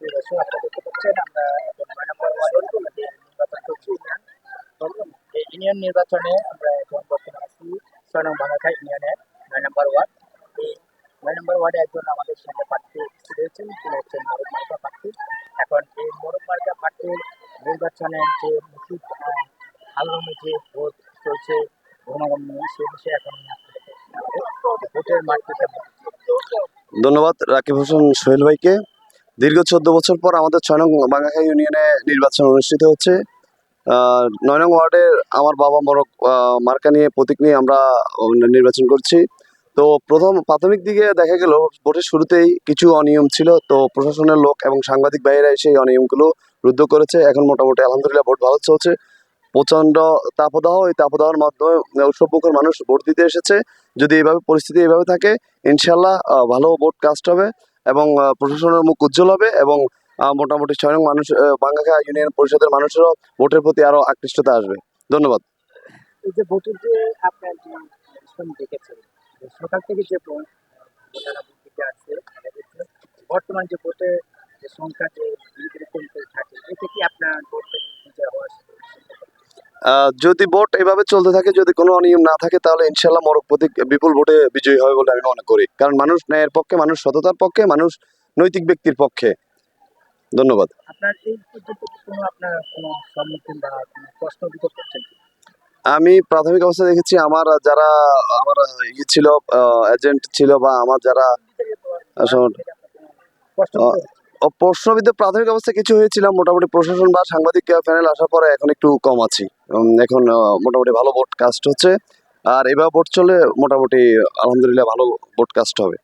দর্শক আপনারা পাচ্ছেন আমরা নয় নম্বর নির্বাচন চলছে ইউনিয়ন নির্বাচনে আমরা এখন বর্তমানে আছি ছয় নং ভাঙাখা ইউনিয়নের নয় নম্বর ওয়ার্ড এই নয় নম্বর ওয়ার্ডে একজন আমাদের সামনে প্রার্থী উপস্থিত তিনি হচ্ছেন মরুদ মার্কা প্রার্থী এখন এই মরুদ মার্কা প্রার্থীর নির্বাচনের যে মুখিক আলোড়নের যে ভোট চলছে ঘনগণ্য সে বিষয়ে এখন। ভোটের কেমন ধন্যবাদ, রাকিব হোসেন সোহেল ভাইকে দীর্ঘ চোদ্দ বছর পর আমাদের ছয় নং বাঙ্গাখাই ইউনিয়নে নির্বাচন অনুষ্ঠিত হচ্ছে। নয় নং ওয়ার্ডের আমার বাবা মরক মার্কা নিয়ে প্রতীক নিয়ে আমরা নির্বাচন করছি। তো প্রথম প্রাথমিক দিকে দেখা গেল, ভোটের শুরুতেই কিছু অনিয়ম ছিল। তো প্রশাসনের লোক এবং সাংবাদিক ভাইয়েরা এসে এই অনিয়মগুলো রুদ্ধ করেছে। এখন মোটামুটি আলহামদুলিল্লাহ ভোট ভালো চলছে। প্রচণ্ড তাপদাহ, এই তাপদাহের মাধ্যমে উৎসবমুখর মানুষ ভোট দিতে এসেছে। যদি এইভাবে পরিস্থিতি এইভাবে থাকে ইনশাল্লাহ ভালো ভোট কাস্ট হবে। এবং প্রশাসনের মুখ উজ্জ্বল হবে এবং মোটামুটি ছয় নং মানুষ বাঙ্গাখা ইউনিয়ন পরিষদের মানুষেরও ভোটের প্রতি আরও আকৃষ্টতা আসবে। ধন্যবাদ। এই যে ভোটের যে সকাল থেকে যে বর্তমান যে ভোটের যে সংখ্যা, যে থাকে যদি ভোট এভাবে চলতে থাকে যদি কোনো অনিয়ম না থাকে তাহলে ইনশাল্লাহ মরক প্রতীক বিপুল ভোটে বিজয়ী হবে বলে আমি মনে করি। কারণ মানুষ ন্যায়ের পক্ষে মানুষ সততার পক্ষে মানুষ নৈতিক ব্যক্তির পক্ষে। ধন্যবাদ? আমি প্রাথমিক অবস্থা দেখেছি আমার যারা আমার ইয়ে ছিল এজেন্ট ছিল বা আমার যারা প্রশ্নবিদ্ধ প্রাথমিক অবস্থায় কিছু হয়েছিলাম। মোটামুটি প্রশাসন বা সাংবাদিক প্যানেল আসার পরে এখন একটু কম আছি। এখন মোটামুটি ভালো বোর্ড কাস্ট হচ্ছে। আর এবার বোর্ড চলে মোটামুটি আলহামদুলিল্লাহ ভালো বোর্ড কাস্ট হবে।